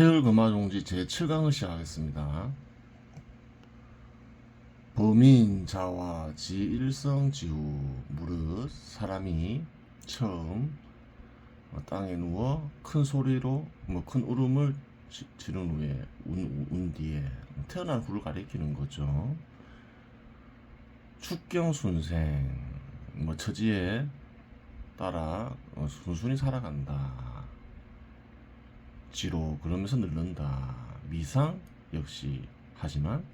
태율 금화종지 제7강을 시작하겠습니다. 범인 자와 지일성지후 무릇 사람이 처음 어, 땅에 누워 큰 소리로 뭐 큰 울음을 지- 지른 후에 운, 운 뒤에 태어난 후를 가리키는 거죠. 축경순생 뭐 처지에 따라 어, 순순히 살아간다. 지로 그러면서 늙는다. 미상 역시 하지만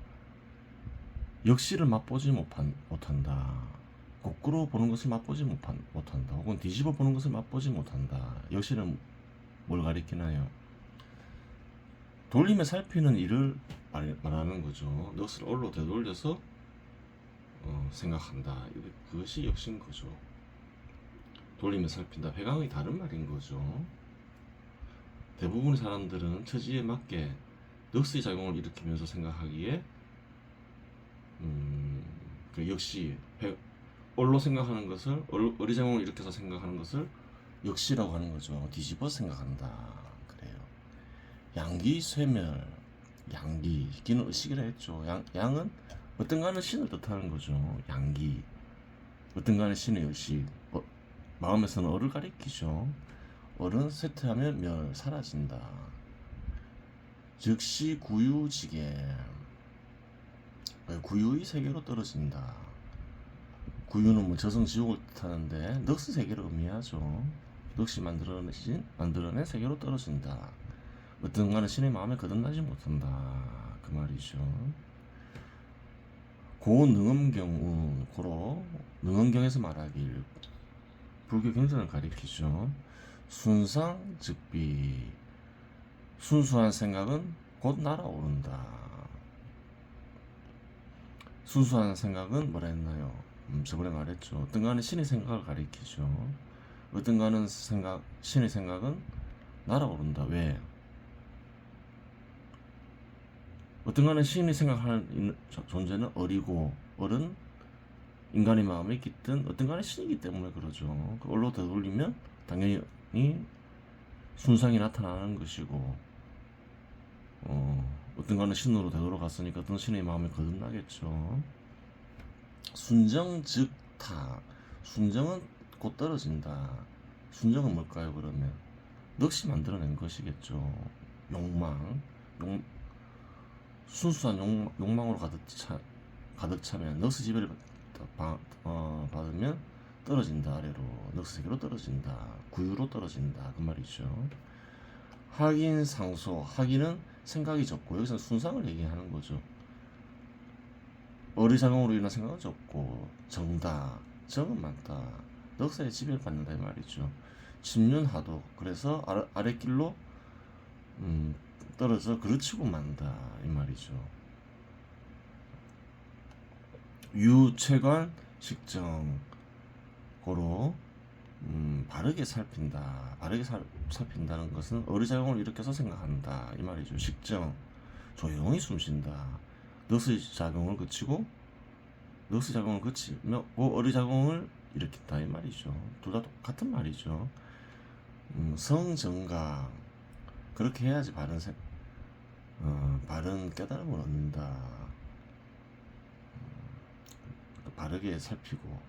역시를 맛보지 못한, 못한다. 거꾸로 보는 것을 맛보지 못한, 못한다. 혹은 뒤집어 보는 것을 맛보지 못한다. 역시는 뭘 가리키나요? 돌림에 살피는 일을 말, 말하는 거죠. 넋을 얼로 되돌려서 어, 생각한다. 그것이 역시인 거죠. 돌림에 살핀다. 회강의 다른 말인 거죠. 대부분의 사람들은 처지에 맞게 넋의 작용을 일으키면서 생각하기에 음, 그 역시 회, 얼로 생각하는 것을 얼, 어리작용을 일으켜서 생각하는 것을 역시라고 하는 거죠. 뒤집어 생각한다. 그래요. 양기 쇠멸 양기 기는 의식이라 했죠. 양, 양은 어떤가는 신을 뜻하는 거죠. 양기 어떤가는 신의 의식 어, 마음에서는 어를 가리키죠. 어른 쇠퇴하면 멸 사라진다. 즉시 구유지게 구유의 세계로 떨어진다. 구유는 뭐 저승 지옥을 뜻하는데 넋의 세계를 의미하죠. 넋이 만들어내신 만들어낸 세계로 떨어진다. 어떤가는 신의 마음에 거듭나지 못한다. 그 말이죠. 고 능엄경운 고로 능엄경에서 말하길 불교 경전을 가리키죠. 순상즉비 순수한 생각은 곧 날아오른다. 순수한 생각은 뭐라 했나요? 음, 저번에 말했죠. 어떤 간에 신의 생각을 가리키죠. 어떤 간은 생각, 신의 생각은 날아오른다. 왜? 어떤 간에 신이 생각하는 존재는 어리고 어른 인간의 마음에 깃든 어떤 간에 신이기 때문에 그러죠. 그걸로 되돌리면 당연히 순상이 나타나는 것이고 어, 어떤 간에 신으로 되돌아갔으니까 어떤 신의 마음에 거듭나겠죠. 순정 즉 타 순정은 곧 떨어진다. 순정은 뭘까요? 그러면 넋이 만들어낸 것이겠죠. 욕망, 욕, 순수한 욕, 욕망으로 가득 차 가득 차면 넋의 지배를 받, 어, 받으면 떨어진다 아래로 세계로 떨어진다 구유로 떨어진다 그 말이죠. 학인 상소 학인은 생각이 적고 여기서 순상을 얘기하는 거죠. 어리작용으로 인한 생각은 적고 정다 정은 많다 넉사의 지배를 받는다 이 말이죠. 침륜하도 그래서 아랫길로 음, 떨어져 그르치고 만다 이 말이죠. 유체관 식정 고로 음, 바르게 살핀다. 바르게 살, 살핀다는 것은 어리작용을 일으켜서 생각한다 이 말이죠. 식정 조용히 숨 쉰다. 넋의 작용을 그치고 넋의 작용을 그치며 그 어리작용을 일으킨다 이 말이죠. 둘다 같은 말이죠. 음, 성정강 그렇게 해야지 바른 생, 어, 바른 깨달음을 얻는다. 음, 바르게 살피고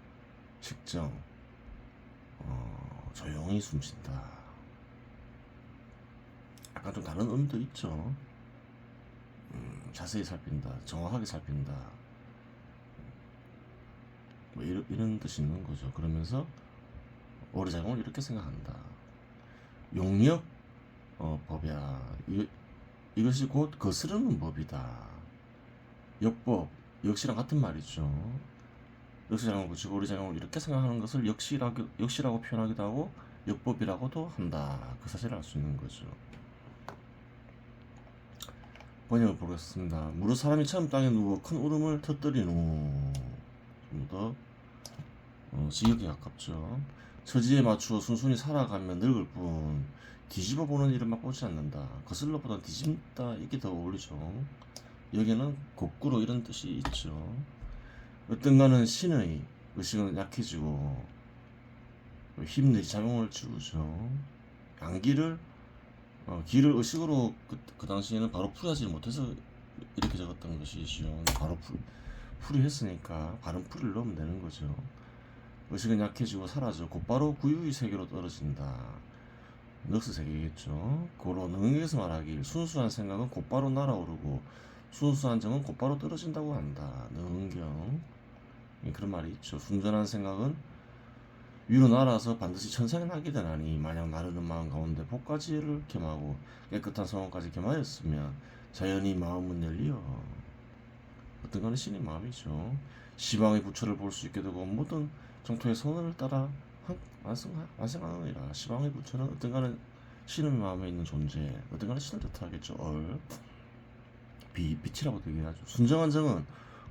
식정 어, 조용히 숨 쉰다. 약간 좀 다른 의미도 있죠. 음, 자세히 살핀다, 정확하게 살핀다. 뭐 이런, 이런 뜻이 있는 거죠. 그러면서 오래작용을 이렇게 생각한다. 용역 어, 법이야. 이, 이것이 곧 거스르는 법이다. 역법, 역시랑 같은 말이죠. 역시작용을 그치고 오래작용을 이렇게 생각하는 것을 역시라고, 역시라고 표현하기도 하고 역법이라고도 한다. 그 사실을 알 수 있는 거죠. 번역을 보겠습니다. 무릇 사람이 처음 땅에 누워 큰 울음을 터뜨린 후, 좀더 어, 지역에 가깝죠. 처지에 맞추어 순순히 살아가면 늙을 뿐 뒤집어 보는 일을 맛보지 않는다. 거슬러보다 뒤집다 이게 더 어울리죠. 여기는 거꾸로 이런 뜻이 있죠. 어떤가는 신의 의식은 약해지고 힘의 작용을 주죠. 양기를 어, 기를 의식으로 그, 그 당시에는 바로 풀이하지 못해서 이렇게 적었던 것이죠. 바로 풀, 풀이했으니까 바른 풀이를 넣으면 되는 거죠. 의식은 약해지고 사라져 곧바로 구유의 세계로 떨어진다. 넉스 세계겠죠. 고로 능에서 말하길 순수한 생각은 곧바로 날아오르고 순수한 정은 곧바로 떨어진다고 한다. 능경 예, 그런 말이 있죠. 순전한 생각은 위로 날아서 반드시 천상에 나게 되나니 마냥 나르는 마음 가운데 복까지를 겸하고 깨끗한 성원까지 겸하였으면 자연히 마음은 열리어 어떤 가는 신의 마음이죠. 시방의 부처를 볼 수 있게 되고 모든 정토의 선언을 따라 완성하느니라. 시방의 부처는 어떤 가는 신의 마음에 있는 존재, 어떤 가는 신을 뜻하겠죠. 얼, 비, 빛이라고 얘기하죠. 순정한 정은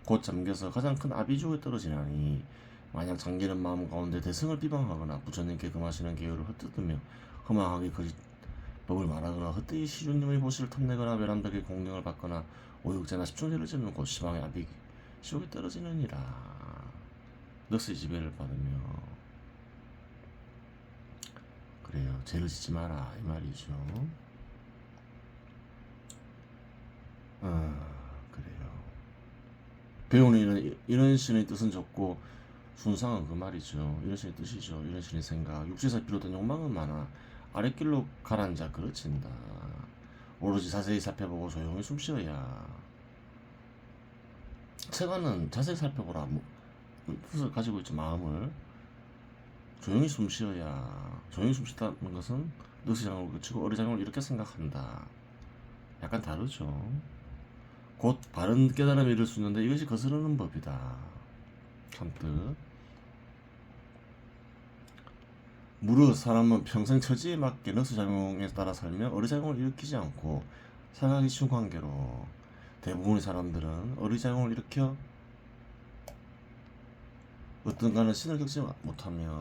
곧 잠겨서 가장 큰 아비주에 떨어지나니 만약 잠기는 마음 가운데 대승을 비방하거나 부처님께 금하시는 계율을 헛뜯으며 허망하게 거짓 법을 말하거나 헛되이 시주님의 보시를 탐내거나 베란덕의 공경을 받거나 오육제나 십중제를 짓는 곳 시방의 아비 지옥에 떨어지느니라. 넉스의 지배를 받으며. 그래요. 죄를 짓지 마라. 이 말이죠. 아. 그래요 배우는 이런, 신의 뜻은 적고 순상은 그 말이죠. 이런 신의 뜻이죠. 이런 신의 생각. 육체에서 비롯된 욕망은 많아. 아랫길로 가라앉아 그르친다. 오로지 자세히 살펴보고 조용히 숨쉬어야. 체가는 자세히 살펴보라. 뭐, 뜻을 가지고 있죠 마음을. 조용히 숨쉬어야. 조용히 숨쉬다는 것은 늑시장을 그치고 어리장을 이렇게 생각한다. 약간 다르죠 곧 바른 깨달음에 이를 수 있는데 이것이 거스르는 법이다 참뜻 무릇 사람은 평생 처지에 맞게 늑스작용에 따라 살며 어리작용을 일으키지 않고 살아가기 쉬운 관계로 대부분의 사람들은 어리작용을 일으켜 어떤가는 신을 겪지 못하며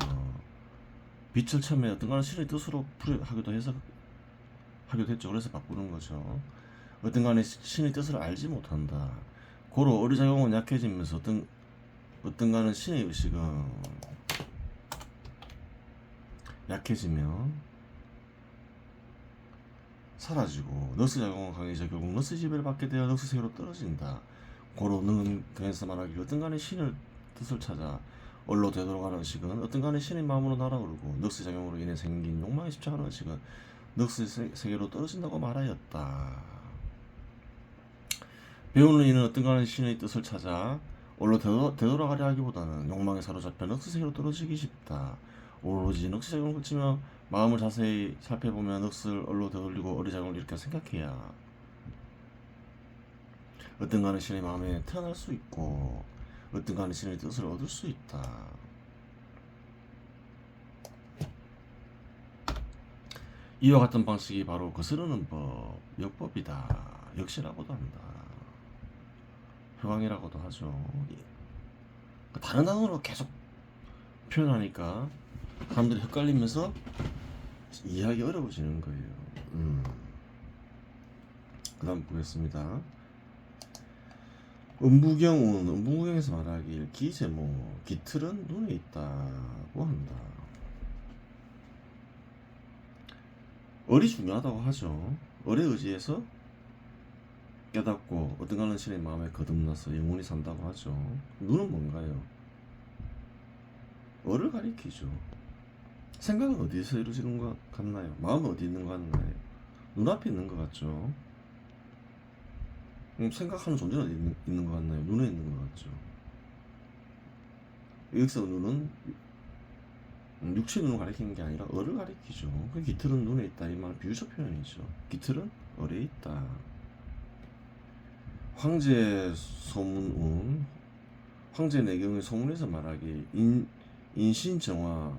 빛을 처음에 어떤가는 신의 뜻으로 풀이하기도 해서 하기도 했죠. 그래서 바꾸는 거죠. 어떤 간에 신의 뜻을 알지 못한다. 고로 어리작용은 약해지면서 어떤 어떤가는 신의 의식은 약해지면 사라지고 너스 작용은 강해져 결국 너스 지배를 받게 되어 너스 세계로 떨어진다. 고로 능은 그에서 말하기 어떤 간에 신을 뜻을 찾아 얼로 되돌아가는 의식은 어떤 간에 신의 마음으로 날아오르고 넉스 작용으로 인해 생긴 욕망에 집착하는 의식은 넉스 세- 세계로 떨어진다고 말하였다. 배우는 이는 어떤간에 신의 뜻을 찾아 되돌아, 되돌아가려 하기보다는 욕망에 사로잡혀 넉스 세계로 떨어지기 쉽다. 오로지 넉스 작용을 거치며 마음을 자세히 살펴보며 넉스를 얼로 되돌리고 어리작용을 이렇게 생각해야 어떤간에 신의 마음에 태어날 수 있고 어떤간에 신의 뜻을 얻을 수 있다. 이와 같은 방식이 바로 거스르는 법, 역법이다. 역시라고도 한다. 효광이라고도 하죠. 예. 다른 단어로 계속 표현하니까 사람들이 헷갈리면서 이해하기 어려워지는 거예요. 음. 그 다음 보겠습니다. 음부경은 음부경에서 말하길 기제모 기틀은 눈에 있다고 한다. 얼이 중요하다고 하죠. 얼에 의지해서 깨닫고 어떤가는 신의 마음에 거듭나서 영원히 산다고 하죠. 눈은 뭔가요? 얼을 가리키죠. 생각은 어디서 이루어지는 것 같나요? 마음은 어디 있는 것 같나요? 눈앞에 있는 것 같죠. 음, 생각하는 존재는 있는, 있는 것 같나요? 눈에 있는 것 같죠. 여기서 눈은 음, 육체 눈을 가리키는 게 아니라 얼을 가리키죠. 그 깃털은 눈에 있다 이 말은 비유적 표현이죠. 깃털은 얼에 있다. 황제 소문운 황제 내경의 소문에서 말하기 인 인신 정화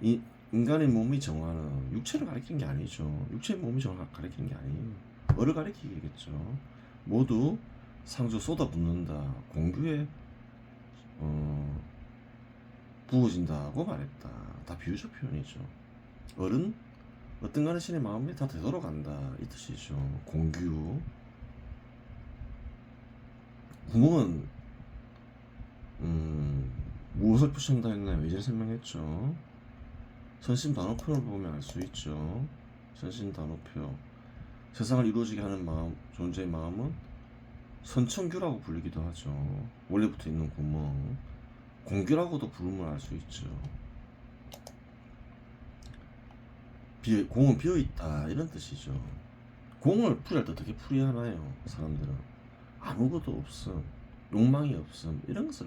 인, 인간의 몸의 정화는 육체를 가리키는 게 아니죠. 육체의 몸이 정화 가리키는 게 아니에요. 얼을 가리키겠죠. 모두 상주 쏟아붓는다. 공규에 어, 부어진다고 말했다. 다 비유적 표현이죠. 얼은 어떤 간의 신의 마음이 다 되돌아간다. 이 뜻이죠. 공규. 구멍은 음, 무엇을 표시한다 했나요? 예전에 설명했죠. 선심 단어편을 보면 알 수 있죠. 전신단호표 세상을 이루어지게 하는 마음 존재의 마음은 선천규라고 불리기도 하죠. 원래부터 있는 구멍 공규라고도 부름을 알 수 있죠. 비, 공은 비어 있다 이런 뜻이죠. 공을 풀이할 때 어떻게 풀이하나요? 사람들은 아무것도 없음, 욕망이 없음 이런 것을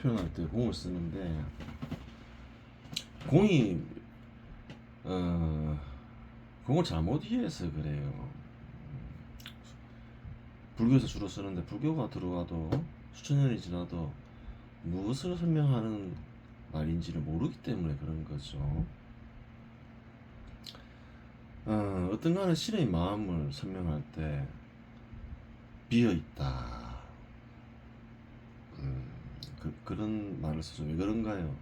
표현할 때 공을 쓰는데 공이 어, 공을 잘못 이해해서 그래요. 불교에서 주로 쓰는데 불교가 들어와도 수천 년이 지나도 무엇을 설명하는 말인지를 모르기 때문에 그런 거죠. 어, 어떤 간에 신의 마음을 설명할 때 비어 있다. 음, 그, 그런 말을 쓰죠. 왜 그런가요?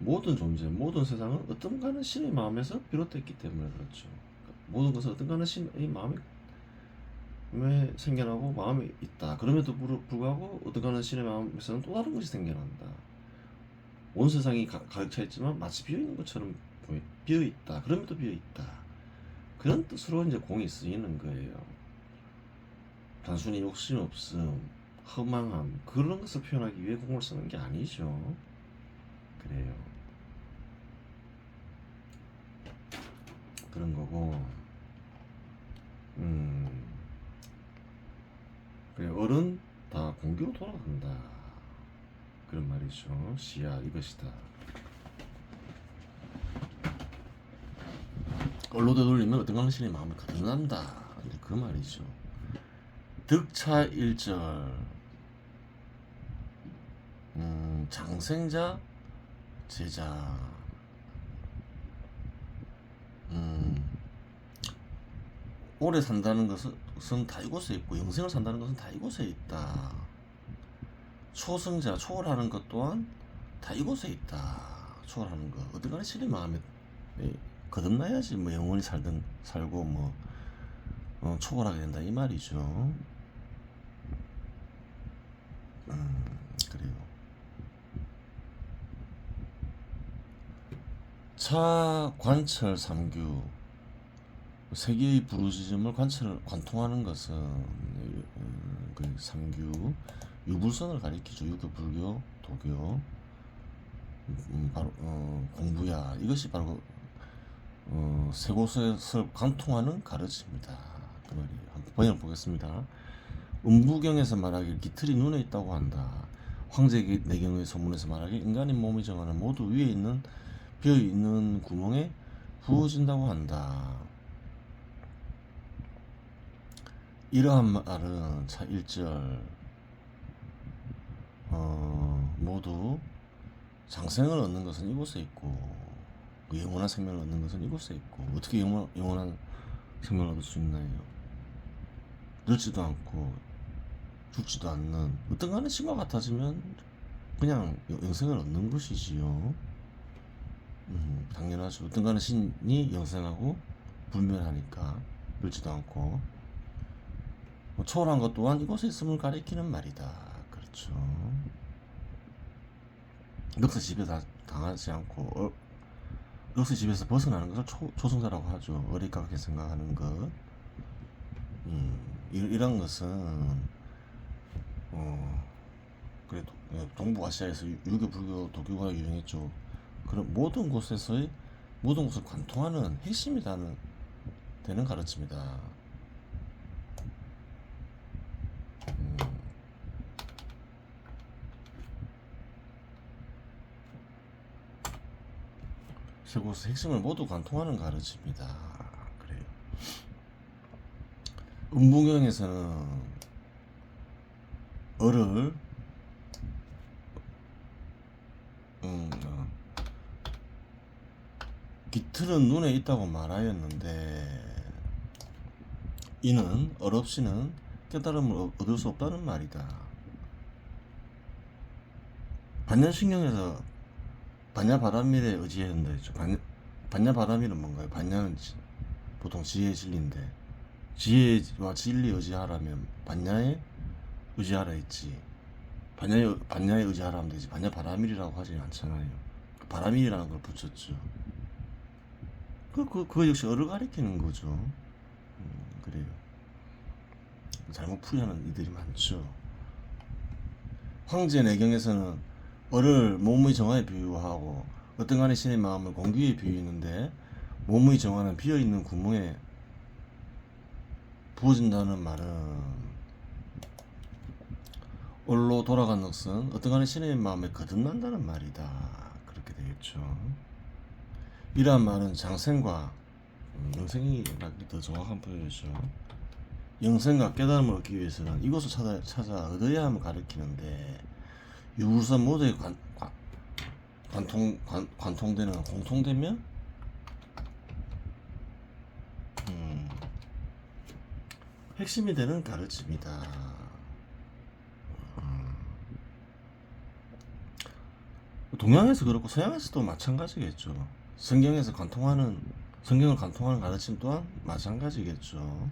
모든 존재, 모든 세상은 어떤 간에 신의 마음에서 비롯됐기 때문에 그렇죠. 모든 것은 어떤 간에 신의 마음이 왜 생겨나고 마음이 있다. 그럼에도 불- 불구하고 어떤 간에 신의 마음에서는 또 다른 것이 생겨난다. 온 세상이 가, 가득 차 있지만 마치 비어 있는 것처럼 비어 있다. 그럼에도 비어 있다. 그런 뜻으로 이제 공이 쓰이는 거예요. 단순히 욕심 없음, 허망함 그런 것을 표현하기 위해 공을 쓰는 게 아니죠. 그래요. 그런 거고, 음, 그래 어른 다 공기로 돌아간다. 그런 말이죠. 시야 이것이다. 얼로 되돌리면 어떤 당신의 마음을. 이제 그 말이죠. 득차 일절 음, 장생자 제자 음, 오래 산다는 것은 다 이곳에 있고 영생을 산다는 것은 다 이곳에 있다. 초승자 초월하는 것 또한 다 이곳에 있다. 초월하는 것 어디가나 신의 마음에 에, 거듭나야지 뭐 영원히 살든 살고 뭐 어, 초월하게 된다 이 말이죠. 음, 그래요. 차 관철 삼규 세계의 부르짖음을 관철 관통하는 것은 음, 그 삼규 유불선을 가리키죠. 유교, 불교, 도교 음, 바로 어, 공부야 이것이 바로 어, 세 곳에서 관통하는 가르침이다. 그 말이에요. 한번 번역 보겠습니다. 음부경에서 말하길 깃털이 눈에 있다고 한다. 황제내경의 소문에서 말하길 인간의 몸이 정하는 모두 위에 있는 비어 있는 구멍에 부어진다고 한다. 이러한 말은 차 1절 어, 모두 장생을 얻는 것은 이곳에 있고 그 영원한 생명을 얻는 것은 이곳에 있고 어떻게 영원, 영원한 생명을 얻을 수 있나요? 늙지도 않고 죽지도 않는 어떤 간에 신과 같아지면 그냥 영- 영생을 얻는 것이지요. 음, 당연하죠. 어떤 간에 신이 영생하고 불멸하니까 늙지도 않고 뭐 초월한 것 또한 이곳에 있음을 가리키는 말이다. 그렇죠. 넉세 집에 다 당하지 않고 어, 넉세 집에서 벗어나는 것을 초, 초승자라고 하죠. 어리까게 생각하는 것. 음, 이, 이런 것은 어, 그래도 예, 동부 아시아에서 유- 유교, 불교, 도교가 유행했죠. 그런 모든 곳에서의 모든 곳을 관통하는 핵심이 되는, 되는 가르침이다. 음, 세 곳의 핵심을 모두 관통하는 가르침이다. 그래요. 음부경에서는 어를 음, 어, 깃틀은 눈에 있다고 말하였는데 이는 얼 없이는 깨달음을 얻- 얻을 수 없다는 말이다. 반야신경에서 반야바라밀에 의지한다 했죠. 반, 반야바라밀은 뭔가요? 반야는 지- 보통 지혜의 진리인데 지혜와 진리 의지하라면 반야에 의지하라 했지. 반야에, 반야에 의지하라 하면 되지. 반야바라밀이라고 하지 않잖아요. 바라밀이라는 걸 붙였죠. 그, 그, 그거 역시 어를 가리키는 거죠. 음, 그래요. 잘못 풀이하는 이들이 많죠. 황제 내경에서는 어를 몸의 정화에 비유하고 어떤 간의 신의 마음을 공기에 비유했는데 몸의 정화는 비어있는 구멍에 부어진다는 말은 올로 돌아간 넋은 어떤 간의 신의 마음에 거듭난다는 말이다. 그렇게 되겠죠. 이러한 말은 장생과 음, 영생이라기 더 정확한 표현이죠. 영생과 깨달음을 얻기 위해서는 이곳을 찾아, 찾아 얻어야 함을 가리키는데 유물선 모두에 관, 관, 관통, 관, 관통되는 공통되면 음, 핵심이 되는 가르침이다. 음. 동양에서 그렇고 서양에서도 마찬가지겠죠. 성경에서 관통하는 성경을 관통하는 가르침 또한 마찬가지겠죠.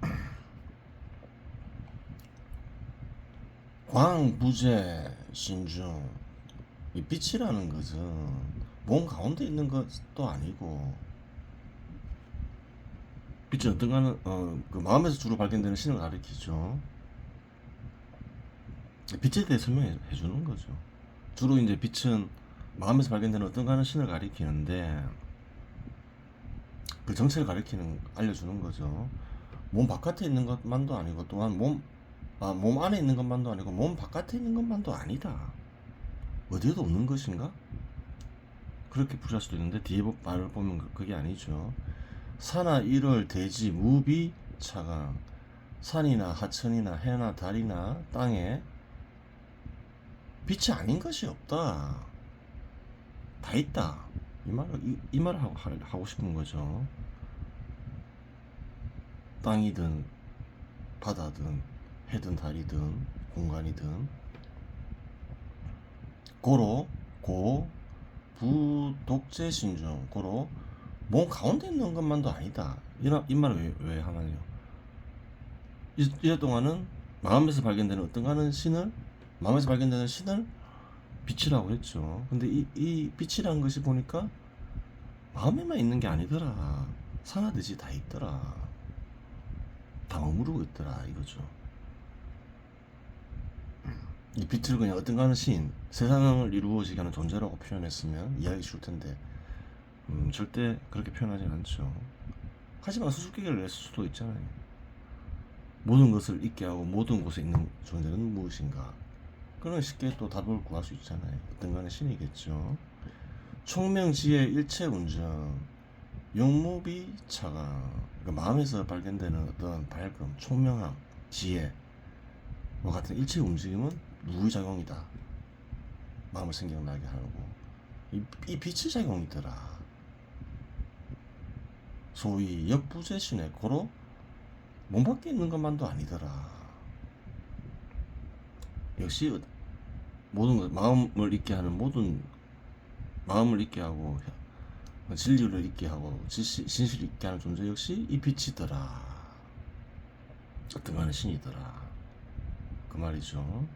광부재 신중 이 빛이라는 것은 몸 가운데 있는 것도 아니고 빛은 어떤가는 어, 그 마음에서 주로 발견되는 신을 가리키죠. 빛에 대해 설명해 주는 거죠. 주로 이제 빛은 마음에서 발견되는 어떤 가는 신을 가리키는데 그 정체를 가리키는 알려주는 거죠. 몸 바깥에 있는 것만도 아니고 또한 몸, 아, 몸 안에 있는 것만도 아니고 몸 바깥에 있는 것만도 아니다. 어디에도 없는 것인가? 그렇게 풀이할 수도 있는데 뒤에 보- 말을 보면 그- 그게 아니죠. 산하 일월 대지 무비 차강 산이나 하천이나 해나 달이나 땅에 빛이 아닌 것이 없다. 다 있다. 이 말을 이, 이 말을 하고 하- 하고 싶은 거죠. 땅이든 바다든 해든 달이든 공간이든 고로 고 부독재 신중 고로 몸 가운데 있는 것만도 아니다. 이라, 이 말을 왜, 왜 하나요? 이, 이래 동안은 마음에서 발견되는 어떤 가는 신을 마음에서 발견되는 신을 빛이라고 했죠. 근데 이, 이 빛이라는 것이 보니까 마음에만 있는 게 아니더라. 산하듯이 다 있더라. 다 머무르고 있더라. 이거죠. 이 빛을 그냥 어떤가는 신, 세상을 이루어지게 하는 존재라고 표현했으면 이해하기 쉬울 텐데, 음, 절대 그렇게 표현하진 않죠. 하지만 수수께끼를 낼 수도 있잖아요. 모든 것을 있게 하고 모든 곳에 있는 존재는 무엇인가? 그런 쉽게 또 답을 구할 수 있잖아요. 어떤 간의 신이겠죠. 총명지혜 일체 운전, 용무비 차강, 그러니까 마음에서 발견되는 어떤 밝음, 총명함, 지혜와 같은 일체 움직임은 누구의 작용이다. 마음을 생각나게 하고 이, 이 빛의 작용이더라. 소위 역부재신의 고로 몸 밖에 있는 것만도 아니더라. 역시 모든 것, 마음을 있게 하는 모든 마음을 있게 하고 진리를 있게 하고 진실을 있게 하는 존재 역시 이 빛이더라. 어떤 신이더라. 그 말이죠.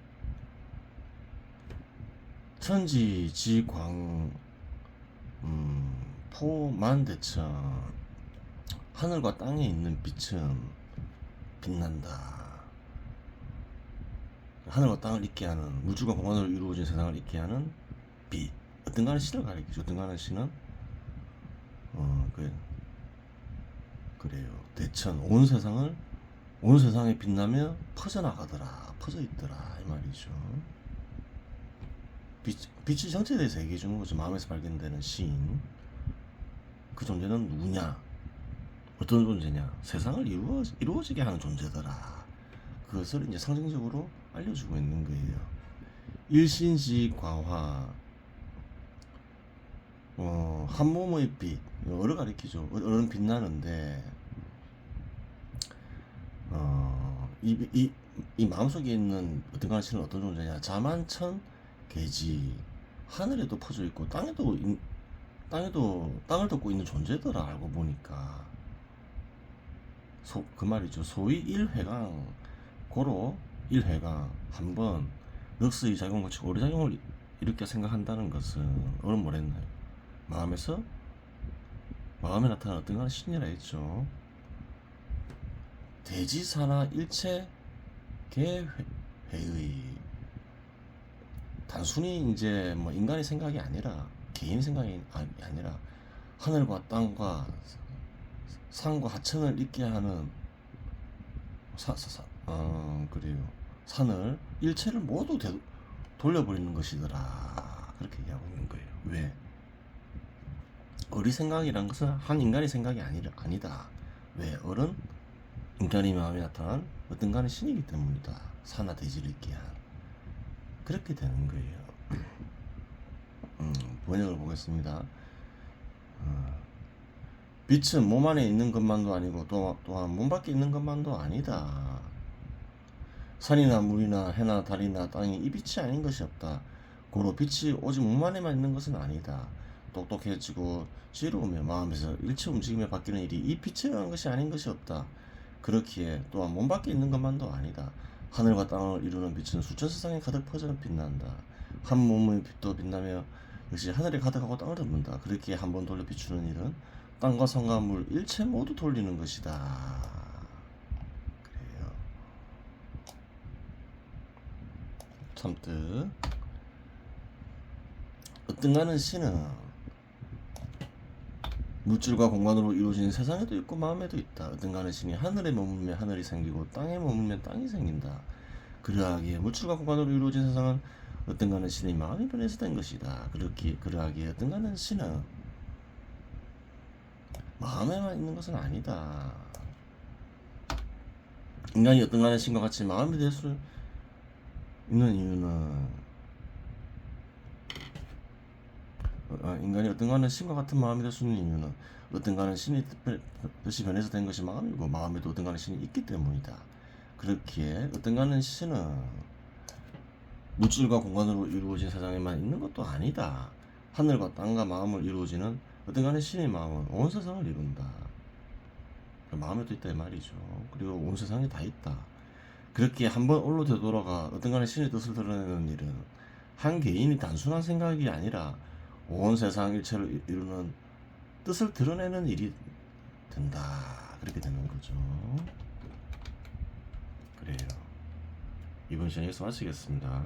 천지 지광 음, 포만대천 하늘과 땅에 있는 빛은 빛난다. 하늘과 땅을 있게 하는 우주가 공간으로 이루어진 세상을 있게 하는 빛. 어떤 간의 신을 가리키죠. 어떤 간의 신은 어, 그 그래요. 대천 온 세상을 온 세상에 빛나며 퍼져나가더라. 퍼져 있더라. 이 말이죠. 빛, 빛이 정체에 대해서 얘기해 주는 거죠. 마음에서 발견되는 신. 그 존재는 누구냐? 어떤 존재냐? 세상을 이루어, 이루어지게 하는 존재더라. 그것을 이제 상징적으로 알려주고 있는 거예요. 일신지 과화, 어, 한 몸의 빛, 어를 가리키죠. 어른 빛나는데, 어, 이, 이, 이 마음속에 있는 어떤 가치는 어떤 존재냐? 자만천 개지, 하늘에도 퍼져 있고, 땅에도, 인- 땅에도, 땅을 덮고 있는 존재더라, 알고 보니까. 소, 그 말이죠. 소위 일회강, 고로 일회강, 한 번, 럭스의 작용 같이 오래작용을 이렇게 생각한다는 것은, 어른 뭐랬나요? 마음에서 마음에 나타나는 어떤 신이라 했죠. 대지사나 일체 개회의 단순히 이제 뭐 인간의 생각이 아니라 개인 생각이 아니- 아니라 하늘과 땅과 산과 하천을 있게 하는 사, 사, 사, 어, 그래요. 산을 일체를 모두 되, 돌려버리는 것이더라. 그렇게 얘기하고 있는 거예요. 왜? 어리 생각이란 것은 한 인간의 생각이 아니, 아니다. 왜? 어른? 인간의 마음에 나타난 어떤 간의 신이기 때문이다. 산하 대지를 있게 한. 그렇게 되는 거예요. 음, 번역을 보겠습니다. 어, 빛은 몸 안에 있는 것만도 아니고 또, 또한 몸 밖에 있는 것만도 아니다. 산이나 물이나 해나 달이나 땅이 이 빛이 아닌 것이 없다. 고로 빛이 오직 몸 안에만 있는 것은 아니다. 똑똑해지고 지혜로우며 마음에서 일체 움직임에 바뀌는 일이 이 빛에 의한 것이 아닌 것이 없다. 그렇기에 또한 몸 밖에 있는 것만도 아니다. 하늘과 땅을 이루는 빛은 수천 세상에 가득 퍼져 빛난다. 한 몸의 빛도 빛나며 역시 하늘에 가득하고 땅을 덮는다. 그렇기에 한 번 돌려 비추는 일은 땅과 산과 물 일체 모두 돌리는 것이다. 그래요. 참뜻 어떤가는 신은 물질과 공간으로 이루어진 세상에도 있고 마음에도 있다. 어떤가는 신이 하늘에 머물면 하늘이 생기고 땅에 머물면 땅이 생긴다. 그러하기에 물질과 공간으로 이루어진 세상은 어떤가는 신의 마음이 변해서 된 것이다. 그렇기 그러하기에 어떤가는 신은 마음에만 있는 것은 아니다. 인간이 어떤가는 신과 같이 될수 있는 이유는 어, 인간이 어떤가는 신과 같은 마음이 될 수 있는 이유는 어떤가는 신이 뜻- 뜻이 변해서 된 것이 마음이고 마음에도 어떤가는 신이 있기 때문이다. 그렇기에 어떤가는 신은 물질과 공간으로 이루어진 세상에만 있는 것도 아니다. 하늘과 땅과 마음을 이루어지는 어떤가는 신의 마음은 온 세상을 이룬다. 마음에도 있다 이 말이죠. 그리고 온 세상에 다 있다. 그렇게 한번 올로 되돌아가 어떤가는 신의 뜻을 드러내는 일은 한 개인이 단순한 생각이 아니라 온 세상 일체를 이- 이루는 뜻을 드러내는 일이 된다. 그렇게 되는 거죠. 그래요. 이번 시간 여기서 마치겠습니다.